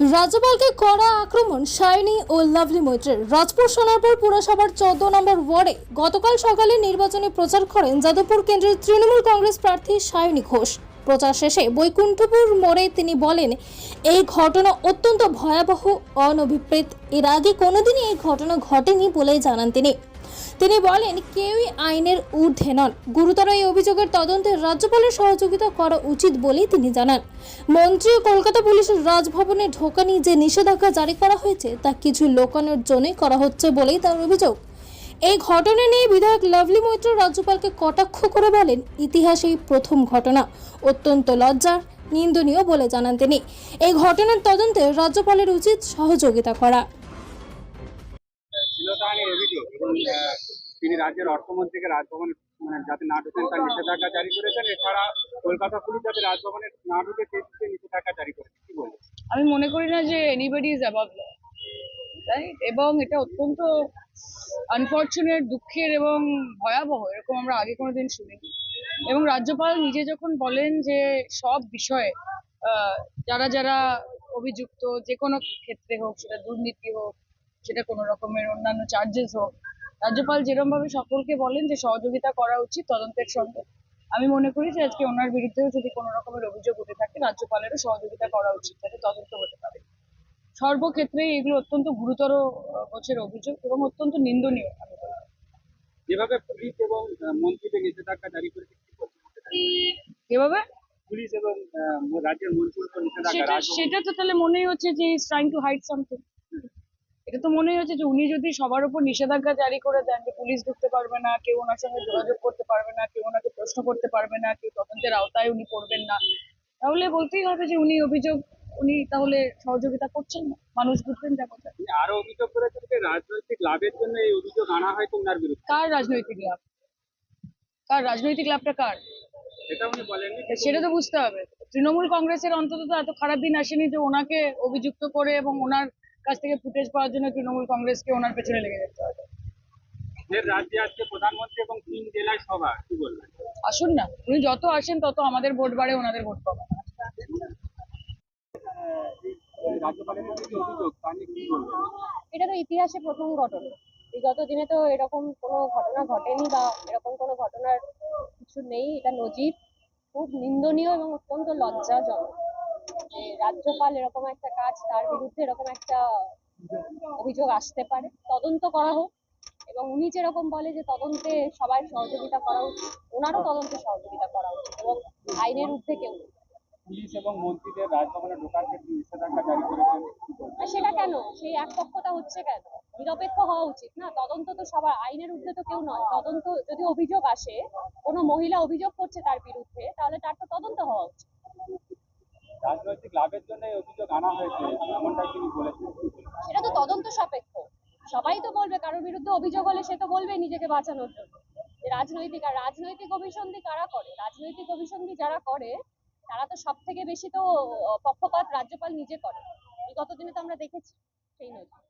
রাজ্যপালকে কড়া আক্রমণ সায়নী ও লাভলি মৈত্রের। রাজপুর সোনারপুর পুরসভার চোদ্দ নম্বর ওয়ার্ডে গতকাল সকালে নির্বাচনী প্রচার করেন যাদবপুর কেন্দ্রের তৃণমূল কংগ্রেস প্রার্থী সায়নী ঘোষ। প্রচার শেষে বৈকুণ্ঠপুর মোড়ে তিনি বলেন, এই ঘটনা অত্যন্ত ভয়াবহ, অনভিপ্রেত। এর আগে কোনোদিনই এই ঘটনা ঘটেনি বলে জানান তিনি। তিনি বলেন, কেউই আইনের ঊর্ধ্বে নন। গুরুতর এই অভিযোগের তদন্তে রাজ্যপালের সহযোগিতা করা উচিত বলেই তিনি জানান। মন্ত্রী কলকাতা পুলিশের রাজভবনে ঢোকানি যে নিষেধাজ্ঞা জারি করা হয়েছে, তা কিছু লোকানোর জন্যই করা হচ্ছে বলেই তার অভিযোগ। এই ঘটনা নিয়ে বিধায়ক লাভলি মৈত্র রাজ্যপালকে কটাক্ষ করে বলেন, ইতিহাসে ইতিহাসেই প্রথম ঘটনা। অত্যন্ত লজ্জার, নিন্দনীয় বলে জানান তিনি। এই ঘটনার তদন্তে রাজ্যপালের উচিত সহযোগিতা করা। তিনি রাজ্যের অর্থমন্ত্রীকে রাজভবনে মানে যাতে না ঢুকেন তার নিষেধাজ্ঞা জারি করেছেন। এছাড়া কলকাতা পুলিশ যাতে রাজভবনে না ঢুকে সেই নিষেধাজ্ঞা জারি করেছে। কি বলবেন? আমি মনে করি না যে এনিবডি ইজ অ্যাবাভ ল এবং এটা অত্যন্ত আনফর্চুনেট দুঃখের এবং ভয়াবহ, এরকম আমরা আগে কোনোদিন শুনিনি। এবং রাজ্যপাল নিজে যখন বলেন যে সব বিষয়ে যারা যারা অভিযুক্ত, যে কোনো ক্ষেত্রে হোক, সেটা দুর্নীতি হোক, সেটা কোনো রকমের অন্যান্য চার্জেস হোক রাজ্যপাল যেরকম ভাবে সকলকে বলেন যে সহযোগিতা করা উচিত তদন্তের সঙ্গে। আমি মনে করি যে আজকে ওনার বিরুদ্ধেও যদি কোনো রকমের অভিযোগ উঠে থাকে রাজ্যপালেরও সহযোগিতা করা উচিত যাতে তদন্ত হতে পারে। সর্বক্ষেত্রে এগুলো অত্যন্ত গুরুতর গোছের অভিযোগ এবং অত্যন্ত নিন্দনীয় আমি যেভাবে পুলিশ এবং মন্ত্রীদের নিষেধাজ্ঞা জারি করেছে কি বলবেন এভাবে পুলিশ এবং রাজ্যের সেটা সেটা তো তাহলে মনেই হচ্ছে যে is trying to hide something এটা তো মনে হচ্ছে যে উনি যদি সবার উপর নিষেধাজ্ঞা জারি করে দেন যে পুলিশ ঢুকতে পারবে না কেউ ওনার সঙ্গে যোগাযোগ করতে পারবে না কেউ ওনাকে প্রশ্ন করতে পারবে না কেউ তদন্তের আওতায় উনি পড়বেন না তাহলে বলতেই হবে যে উনি অভিযোগ উনি তাহলে সহযোগিতা করছেন না? মানুষ বুঝবেন যা কথা আরও অভিযোগ করেছেন যে রাজনৈতিক লাভের জন্য এই অভিযোগ আনা হয় তোমার বিরুদ্ধে। কার রাজনৈতিক লাভ? কার রাজনৈতিক লাভটা কার? এটা উনি বলেননি। সেটা তো বুঝতে হবে। তৃণমূল কংগ্রেসের অন্তত তো এত খারাপ দিন আসেনি যে ওনাকে অভিযুক্ত করে এবং ওনার কাছ থেকে ফুটেজ পাওয়ার জন্য তৃণমূল কংগ্রেসকে ওনার পেছনে লেগে যেতে হবে। রাজ্যে আজকে প্রধানমন্ত্রী এবং তিন জেলায় সভা কি বলবেন? আসুন না উনি যত আসেন তত আমাদের ভোট বাড়ে ওনাদের ভোট এটা তো ইতিহাসে প্রথম ঘটনা। বিগত দিনে তো এরকম কোনো ঘটনা ঘটেনি বা এরকম কোনো ঘটনার কিছু নেই। এটা নজির খুব নিন্দনীয় এবং অত্যন্ত লজ্জাজনক। যে রাজ্যপাল এরকম একটা কাজ তার বিরুদ্ধে এরকম একটা অভিযোগ আসতে পারে। তদন্ত করা হোক এবং উনি যেরকম বলে যে তদন্তে সবাই সহযোগিতা করা উচিত ওনারও তদন্তে সহযোগিতা করা উচিত এবং আইনের ঊর্ধ্বে কেউ পুলিশ এবং মন্ত্রীদের রাজভবনে ঢোকার ক্ষেত্রে নিষেধাজ্ঞা জারি করেছেন সেটা কেন? সেই একপক্ষতা হচ্ছে কেন? নিরপেক্ষ হওয়া উচিত না? তদন্ত তো সবার আইনের ঊর্ধ্বে তো কেউ নয়। তদন্ত যদি অভিযোগ আসে কোনো মহিলা অভিযোগ করছে তার বিরুদ্ধে তাহলে তার তো তদন্ত হওয়া উচিত। রাজনৈতিক লাভের জন্য অভিযোগ আনা হয়েছে, এমনটাই তিনি বলেছেন। সেটা তো তদন্ত সাপেক্ষ। সবাই তো বলবে কারোর বিরুদ্ধে অভিযোগ হলে সে তো বলবে নিজেকে বাঁচানোর জন্য। রাজনৈতিক আর রাজনৈতিক অভিসন্ধি কারা করে? রাজনৈতিক অভিসন্ধি যারা করে, তারা তো সব থেকে বেশি তো পক্ষপাত রাজ্যপাল নিজে করে বিগত দিনে তো আমরা দেখেছি সেই নজির